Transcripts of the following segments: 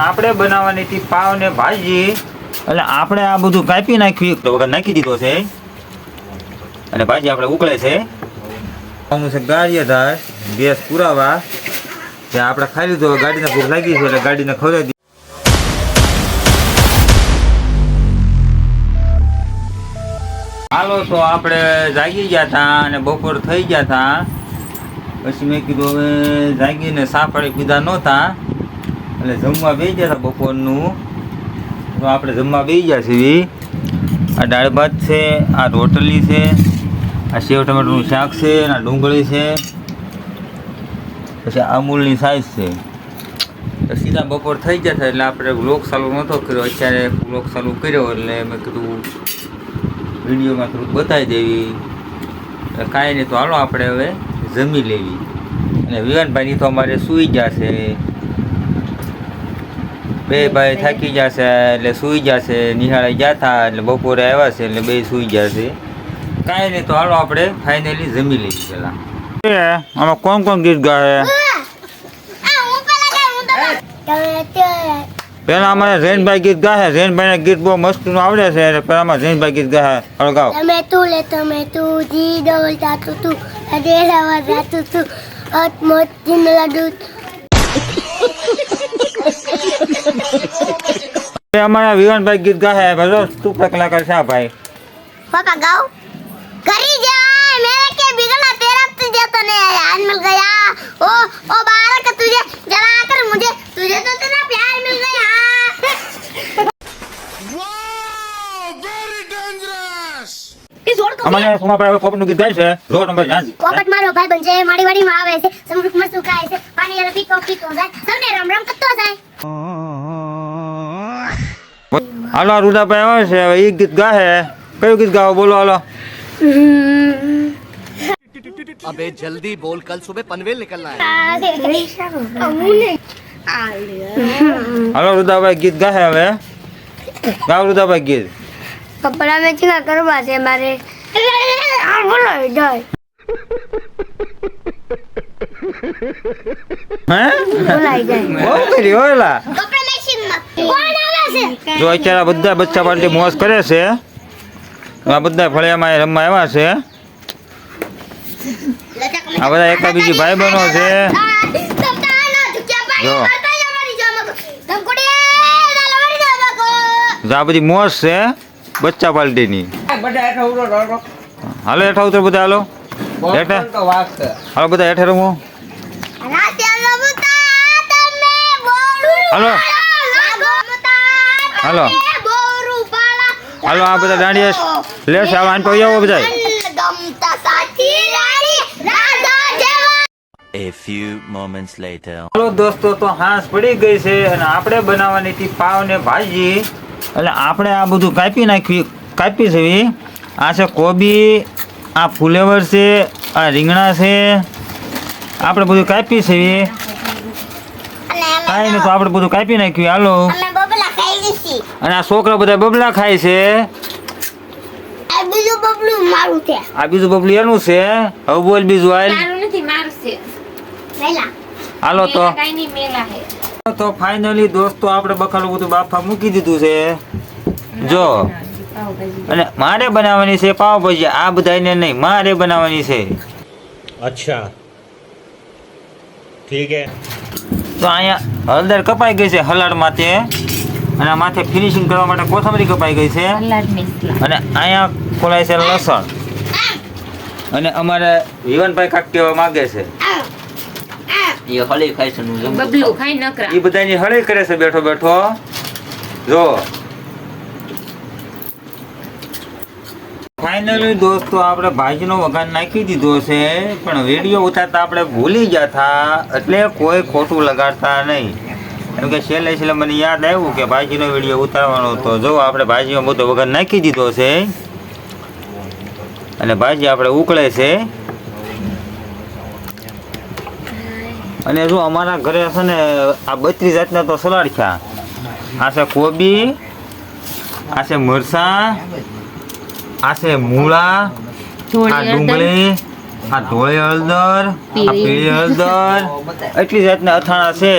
આપણે બનાવવાની હતી પાવ ને ભાજી. એટલે આપણે આ બધું કાપી નાખ્યું એક વખત નાખી દીધો છે. અને ભાજી આપણે ઉકળે છે. આનું છે ગાળિયાધાર ગેસ પુરાવા. જે આપણે ખાઈ લીધું ગાડીને ભૂખ લાગી છે એટલે ગાડીને ખવડાવી દીધી હાલો તો આપણે જાગી ગયા હતા અને બપોર થઈ ગયા હતા પછી મેં કીધું, હવે જાગીને સાંપડે પીધા નહોતા. એટલે જમવા બે ગયા હતા બપોરનું. તો આપણે જમવા બે ગયા છીએ આ દાળ ભાત છે, આ રોટલી છે, આ સેવ ટમેટાનું શાક છે આ ડુંગળી છે. પછી અમૂલની સાઈઝ છે. સીધા બપોર થઈ ગયા હતા એટલે આપણે લોક ચાલુ નહોતો કર્યો. અત્યારે લોક ચાલુ કર્યો, એટલે મેં કીધું વિડીયોમાં થોડુંક બતાવી દેવી. કાંઈ નહીં તો હાલો આપણે હવે જમી લેવી. અને વિવાનભાઈની તો અમારે સૂઈ જશે. બે ભાઈ થાકી જશે એટલે સૂઈ જશે. નિહાળે જતા એટલે બપોરે આવ્યા છે એટલે બે સૂઈ જશે. કાંઈ નહીં તો હાલો આપણે ફાઇનલી જમી લેવી પહેલાં. આમાં કોણ કોણ ગીત ગાય પેલા ગાય હું તો તમે તે પેલા અમારે જૈનભાઈ ગીત ગાય જૈનભાઈને ગીત બહુ મસ્તનું આવડે છે એટલે પેલામાં જૈનભાઈ ગીત ગાય અળગાવ તમે તું લે તમે તું જી ડોલ તું તું. અરે રવા તાતું તું અત મોત જીન લાડુ એ અમારા વિવાનભાઈ ગીત ગાય ભલો તું કલાકાર છે આ ભાઈ पापा गाओ करी जा मेरे के बिगड़ा तेरा तुझे तो नहीं आया आज मिल गया ओ ओ बालक तुझे जला कर मुझे तुझे तो तेरा प्यार मिल गया इस रोड को અમારે સોમાભાઈ પોપટનું ગીત ગાય છે રોડ નંબર ઝાંઝી પોપટ મારો ભાઈ બન છે મારી વાડી માં આવે છે સમૃદ્ધ મસ્ત ખાય છે પાણી યાર પીકો પીકો જાય સૌને રમ રમ કરતો જાય હાલો આ રૂદાભાઈ આવે છે હવે એ ગીત ગાહે કયું ગીત ગાવો બોલો હાલો अबे जल्दी बोल कल सुबह पनवेल निकलना है હાલો રૂદાભાઈ ગીત ગાહે હવે ગાવ રૂદાભાઈ ગીત કપડા મેચિંગ કરવા છે મારે બોલો જો અત્યારે બધા બચ્ચા પાર્ટી મોજ કરે છે આ બધા ફળિયામાં રમવા આવ્યા છે આ બધા એક બીજી ભાઈ બહેનો છે જો. જો આ બધી મોજ છે બચ્ચા પાર્ટીની હાલો હેઠા ઉતર બધા હાલો. હેઠે હાલો બધા હેઠે રમો હાલો. હાલો. હાલો. આ બધા દાંડિયા લેશે આવા આને પગ આવો બધા A few moments later. હાલો દોસ્તો તો હાંસ પડી ગઈ છે અને આપણે બનાવવાની હતી પાવ ને ભાજી. એટલે આપણે આ બધું કાપી નાખ્યું. કાપી છે. આ છે કોબી આ ફુલેવર છે આ રીંગણા છે. આપણે બધું કાપી છે ઈ. કાંઈ નહીં તો આપણે બધું કાપી નાખ્યું. હાલો. અને આ છોકરા બધા બબલા ખાય છે. બીજું બબલું મારું છે. આ બીજું બબલું એનું છે. હવે બોલ બીજું હાલ. મારું નથી મારું છે. પહેલા હાલો તો. તો ફાઇનલી દોસ્તો આપણે બખાલું બધું બાફા મૂકી દીધું છે. જો. અને મારે બનાવવાની છે પાવભાજી આ બધાને નહીં મારે બનાવવાની છે. અચ્છા. ઠીક હે. તો અહીંયા હળદર કપાઈ ગઈ છે હલાડ માથે અને માથે ફિનિશિંગ કરવા માટે કોથમરી કપાઈ ગઈ છે. અને અહીંયા ખોલાય છે લસણ. અને અમારે વિવનભાઈ કાક કહેવા માગે છે. એ હળી ખાય છે બબલું ખાઈ નકરા. એ બધાની હળી કરે છે બેઠો બેઠો. જો. ફાઇનલી દોસ્તો, આપણે ભાજીનો વઘાર નાખી દીધો છે, પણ વીડિયો ઉતારતા આપણે ભૂલી ગયા હતા એટલે કોઈ ખોટું લગાડતા નહીં. કેમ કે છેલ્લે છેલ્લે મને યાદ આવ્યું કે ભાજીનો વીડિયો ઉતારવાનો હતો. જો આપણે ભાજીમાં બધો વઘાર નાખી દીધો છે, અને ભાજી આપણે ઉકળે છે. અને જો અમારા ઘરે છે ને, આ બત્રીસ જાતના તો સલાડ છે. આ છે કોબી, આ છે મરચાં આ છે મૂળા આ ડુંગળી આ ધોળી હળદર આ પીળી. હળદર. એટલી જાતના અથાણા છે.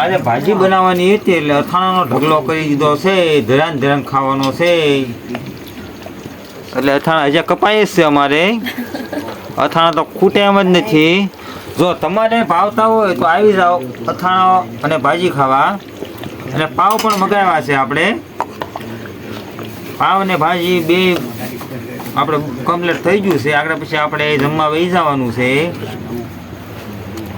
આજે ભાજી બનાવવાની હતી એટલે અથાણાનો ઢગલો કરી દીધો છે. ધરાન ધરાન ખાવાનો છે. એટલે અથાણા હજી કપાય છે અમારે. અથાણા તો ખૂટે એમ જ નથી. જો તમારે ભાવતા હોય તો આવી જાઓ અથાણા અને ભાજી ખાવા. અને પાવ પણ મગાવ્યા છે આપણે. પાવ અને ભાજી બે આપણે કમ્પ્લીટ થઈ ગયું છે. આગળ પછી આપણે જમવા વહી જવાનું છે.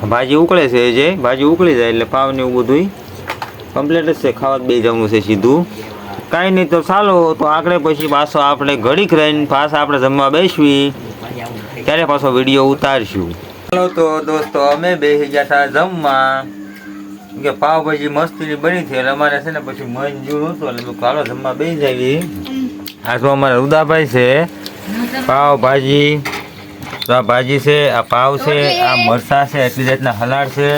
ભાજી ઉકળે છે જે. ભાજી ઉકળી જાય એટલે પાવ ને એવું બધું કમ્પ્લીટ જ છે. ખાવા બે જવાનું છે સીધું. કાંઈ નહીં તો ચાલો, તો આગળ પછી પાછો આપણે ઘડીક રહીને પાછા આપણે જમવા બેસવી. ત્યારે પાછો વીડિયો ઉતારશું. ચાલો તો દોસ્તો, અમે બેસી ગયા હતા જમવા. કે પાવભાજી મસ્તીની બની થઈ એટલે અમારે છે ને પછી મન જૂર હતું એટલે ચાલો જમવા બેસી જાવી આ તો અમારા ઉદાભાઈ છે. પાવ ભાજી. આ ભાજી છે આ પાવ છે આ મરસા છે એટલી જાતના હલાડ છે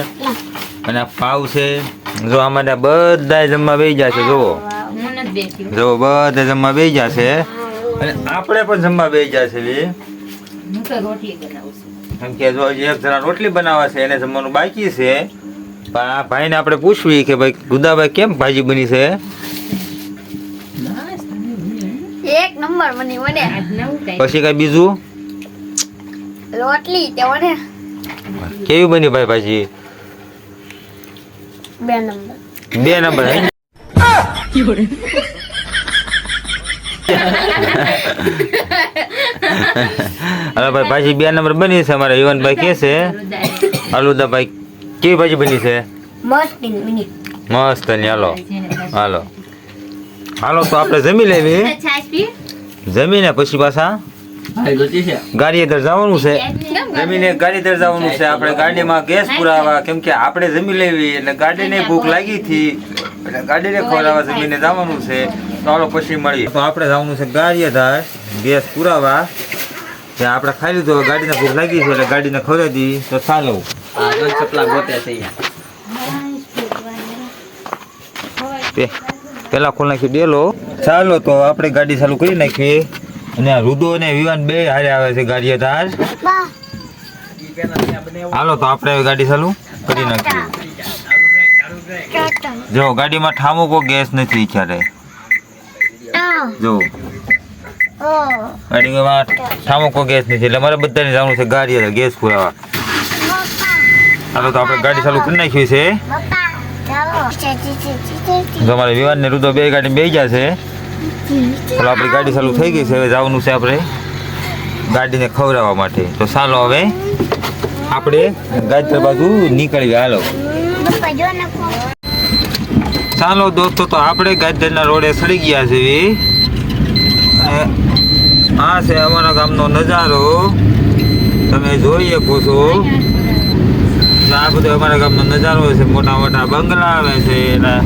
અને આ પાવ છે. જો અમારે બધા જમવા બેસી ગયા છે જુઓ. જો બધા જમવા બેસી ગયા છે અને આપણે પણ જમવા બેસી બનાવું કેમ કે જો એક જણા રોટલી બનાવે છે એને જમવાનું બાકી છે. પણ આ ભાઈને આપણે પૂછવી કે ભાઈ ગુદાભાઈ કેમ ભાજી બની છે? એક નંબર બની મને કઈ. પછી કઈ બીજું? રોટલી તેવો ને કેવી બની ભાઈ પછી? બે નંબર. બે નંબર હલો ભાઈ પાછી બે નંબર બની છે અમારા. યુવનભાઈ કે છે અલુદાભાઈ કેવી ભાજી બની છે? મસ્ત મસ્ત ને હાલો. હાલો. હાલો તો આપણે જમી લેવી. જમીને પછી પાછા ગાડીએ દર જવાનું છે. જમીને ગાડી દર જવાનું છે. આપણે ગાડીમાં ગેસ પુરાવા કેમ કે આપણે જમી લેવી એટલે ગાડીને ભૂખ લાગી હતી. એટલે ગાડીને ખવડાવવા જમીને જવાનું છે. તો ચાલો પછી મળીએ. તો આપણે જવાનું છે ગાડીએ ધાર ગેસ પુરાવા. જે આપણે ખાઈ લીધું ગાડીને ભૂખ લાગી છે એટલે ગાડીને ખવડાવી દી તો ચાલો. પે- પેલા ખોલ નાખી ડેલો ચાલો તો આપણે ગાડી ચાલુ કરી નાખીએ. અને આ રુદો અને વિવાન બે હારે આવે છે ગાડીએ તાર બા. હાલો તો આપણે ગાડી ચાલુ કરી નાખીએ. જો ગાડીમાં ઠામુકો ગેસ નથી ક્યારે. જો. ગાડીમાં ગાડીમાં ઠામુકો ગેસ નથી એટલે મારે બધાને જવાનું છે ગાડીએ ગેસ પુરાવા. હાલો તો આપણે ગાડી ચાલુ કરી નાખ્યું છે. અમારે વિવાન ને રુદો બે ગાડી બે ગયા છે. ચાલો આપણી ગાડી ચાલુ થઈ ગઈ છે, હવે જવાનું છે આપણે ગાડીને ખવડાવવા માટે. તો ચાલો હવે આપણે ગાજર બાજુ નીકળી ગયા હાલો. ચાલો દોસ્તો, તો આપણે ગાજરના રોડે સડી ગયા છે. આ છે અમારા ગામનો નજારો. તમે જોઈ શકો છો. આ બધો અમારા ગામનો નજારો છે મોટા મોટા બંગલા આવે છે એના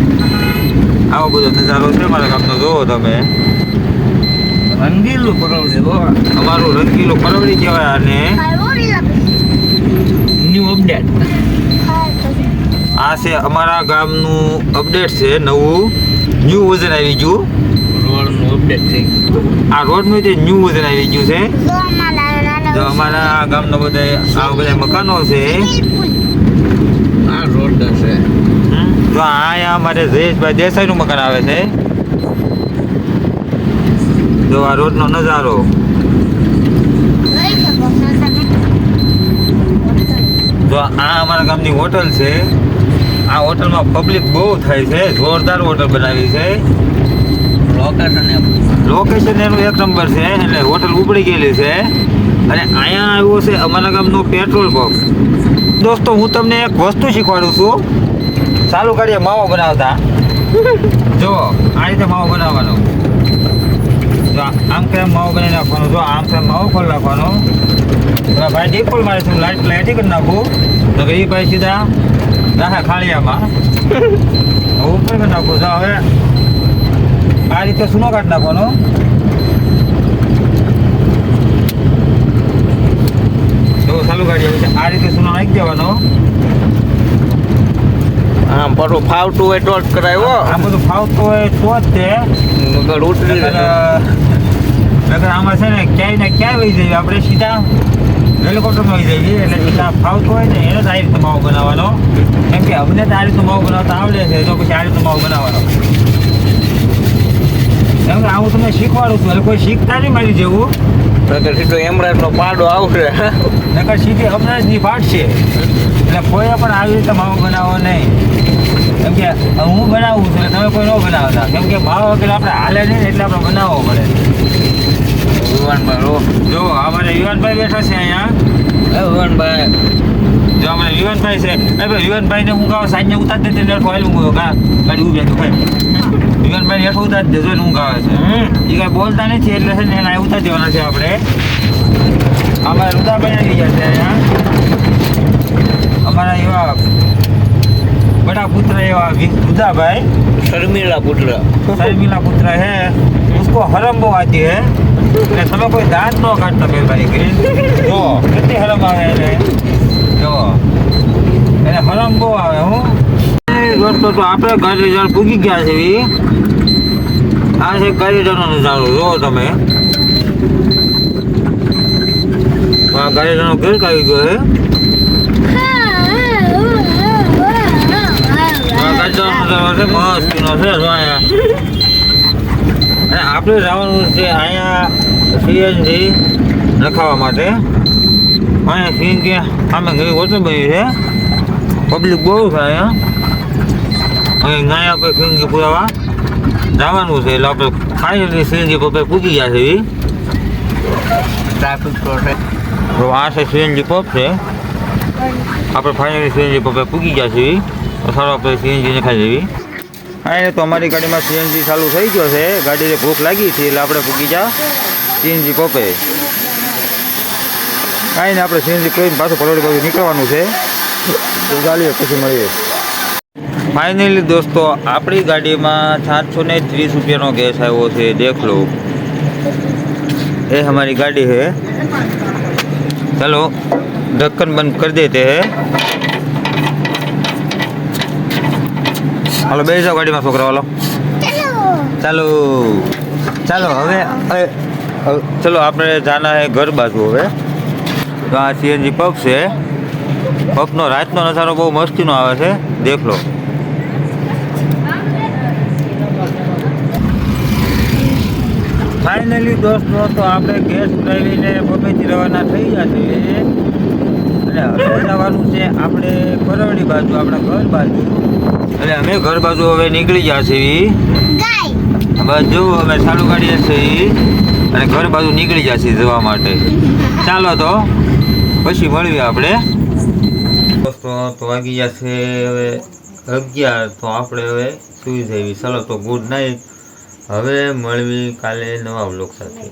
આવો બધો નજારો છે અમારા ગામનો જોવો તમે. રંગીલું પરવડી અમારું રંગીલું પરવડી કહેવાય અને ન્યૂ અપડેટ આ છે અમારા ગામનું અપડેટ છે નવું. ન્યૂ વર્ઝન આવી ગયું. આ રોડનું જે ન્યૂ વર્ઝન આવી ગયું છે. તો અમારા ગામના બધા આ બધા મકાનો છે. હમ. તો અહીંયા અમારે જયેશભાઈ દેસાઈનું મકાન આવે છે. જો આ રોડનો નજારો. જો આ અમારા ગામની હોટલ છે. આ હોટલમાં પબ્લિક બહુ થાય છે. જોરદાર હોટલ બનાવી છે. લોકેશન એનું એક નંબર છે એટલે હોટલ ઉપડી ગયેલી છે. અને અહીંયા આવ્યો છે અમારા ગામનો પેટ્રોલ પંપ. દોસ્તો, હું તમને એક વસ્તુ શીખવાડું છું. ચાલુ કરીએ, માવો બનાવતા. જો આ રીતે માવો બનાવવાનો. જો, આમ કેમ માવો બનાવી નાખવાનો? જો, આમ કેમ માવો ખોલી નાખવાનો? ભાઈ ડીપોલ મારે છે લાઈટ લાઈટી કરી નાખું? તો એ ભાઈ સીધા નાખે ખાળિયામાં ઉપર કરી નાખું, જો, હવે આ રીતે સુનો કાઢી નાખવાનો? જો ચાલુ ગાડી આવી છે આ રીતે સુનો નાખી દેવાનો. આમ પરો ફાવતું હોય તો જ કરાયો આ બધું ફાવતું હોય તો જ તે મગર ઉતરી નકર આમાં છે ને ક્યાંય ને ક્યાંય વહી જઈએ. આપણે સીધા હેલિકોપ્ટરમાં વહી જઈએ. એટલે સીધા ફાવતું હોય ને એને જ આ રીતે માવો બનાવવાનો. કેમ કે અમને તો આ રીતે માવો બનાવતા આવડે છે. તો પછી આ રીતે માવો બનાવવાનો. કેમ કે આવું તમને શીખવાડું છું. એટલે કોઈ શીખતા નહીં મારી જેવું. નકર સીધો એમરાજ નો પાડો આવશે. નકર સીધી હમણાં જ ની ફાટશે એટલે કોઈએ પણ આવી રીતે ભાવ બનાવો નહીં. કેમ કે હું બનાવું છું એટલે તમે કોઈ ન બનાવતા. કેમ કે ભાવ એટલે આપણે હાલે નહીં એટલે આપણે બનાવવો પડે. યુવાનભાઈ જો અમારે યુવાનભાઈ બેઠા છે અહીંયા. એ ભગવાનભાઈ જો અમારે યુવાનભાઈ છે. એ ભાઈ યુવાનભાઈને હું કહું સાંજને ઉતાર દેતી એટલે આવેલું હું કા? ગાડી ઊભી હતું ભાઈ. યુવાનભાઈ હેઠો ઉતાર દેજો ને હું ગાવે છે એ કાંઈ બોલતા નથી એટલે છે ને એને અહીં ઉતાર દેવાના છે આપણે અમારે રુદાભાઈ આવી ગયા છે અહીંયા અમારા એવા બડા પુત્ર એવા વી- રુદાભાઈ શર્મિલા પુત્ર शर्मिला पुत्र है उसको हरम बो आती है એટલે તમે કોઈ દાંત ન કાઢતા મહેરબાની કરી જો કેટલી હરમ આવે એને જો એને હરમ બહુ આવે હું એ દોસ્તો તો આપણે ગાડીજર પૂગી ગયા છે. આ છે ગાડીજરનો નજારો જો તમે. આ ગાડીજરનો ઘર આવી ગયો છે. આપણે જવાનું છે અહીંયા સીએનજી લખાવવા માટે. અહીંયા સીએનજી ઘણી હોટલ બની છે. પબ્લિક બહુ છે અહીંયા. અહીં નાયા આપણે સિંગી પુરાવા? જવાનું છે, એટલે આપણે ફાઇનલી સીએનજી પપ્પે પૂગી ગયા છે, ઈ. ટ્રાફિક તો આ છે સીએનજી પપ છે. આપણે ફાઇનલી સીએનજી પપ્પે પૂગી ગયા છે સારું, આપણે સીએનજી નખાઈ દેવી હા, એ તો અમારી ગાડીમાં સીએનજી ચાલુ થઈ ગયો છે. ગાડીને ભૂખ લાગી છે, એટલે આપણે પૂગી જા સીએનજી પપે. કાંઈ ને આપણે સીએનજી કરીને પાછું પલોડી બાજુ નીકળવાનું છે. ચાલીએ, પછી મળીએ. ફાઇનલી દોસ્તો, આપણી ગાડીમાં સાતસો ને ત્રીસ રૂપિયાનો ગેસ આવ્યો છે, દેખ લો. એ અમારી ગાડી હે. ચલો, ઢક્કન બંધ કરી દેતે હે. હાલો બે જાઓ ગાડીમાં છોકરા વાલો ચાલો. ચાલો, હવે ચલો, આપણે જાના હે ઘર બાજુ હવે. તો આ સીએનજી પગ છે. પગનો રાતનો નજારો બહુ મસ્તીનો આવે છે. દેખ લો. ફાઇનલી દોસ્તો તો આપણે ગેસ ઉડાવીને બબેથી રવાના થઈ ગયા છીએ અને હવે જવાનું છે આપણે પરવડી બાજુ આપણા ઘર બાજુ. એટલે અમે ઘર બાજુ હવે નીકળી ગયા છીએ. બસ જો અમે ચાલુ ગાડીએ છીએ. અને ઘર બાજુ નીકળી ગયા છીએ જવા માટે. ચાલો તો પછી મળીએ આપણે. દોસ્તો તો વાગી ગયા છે હવે અગિયાર તો આપણે હવે સુઈ જઈએ. ચાલો તો ગુડ નાઇટ હવે મળવી કાલે નવા બ્લોગ સાથે.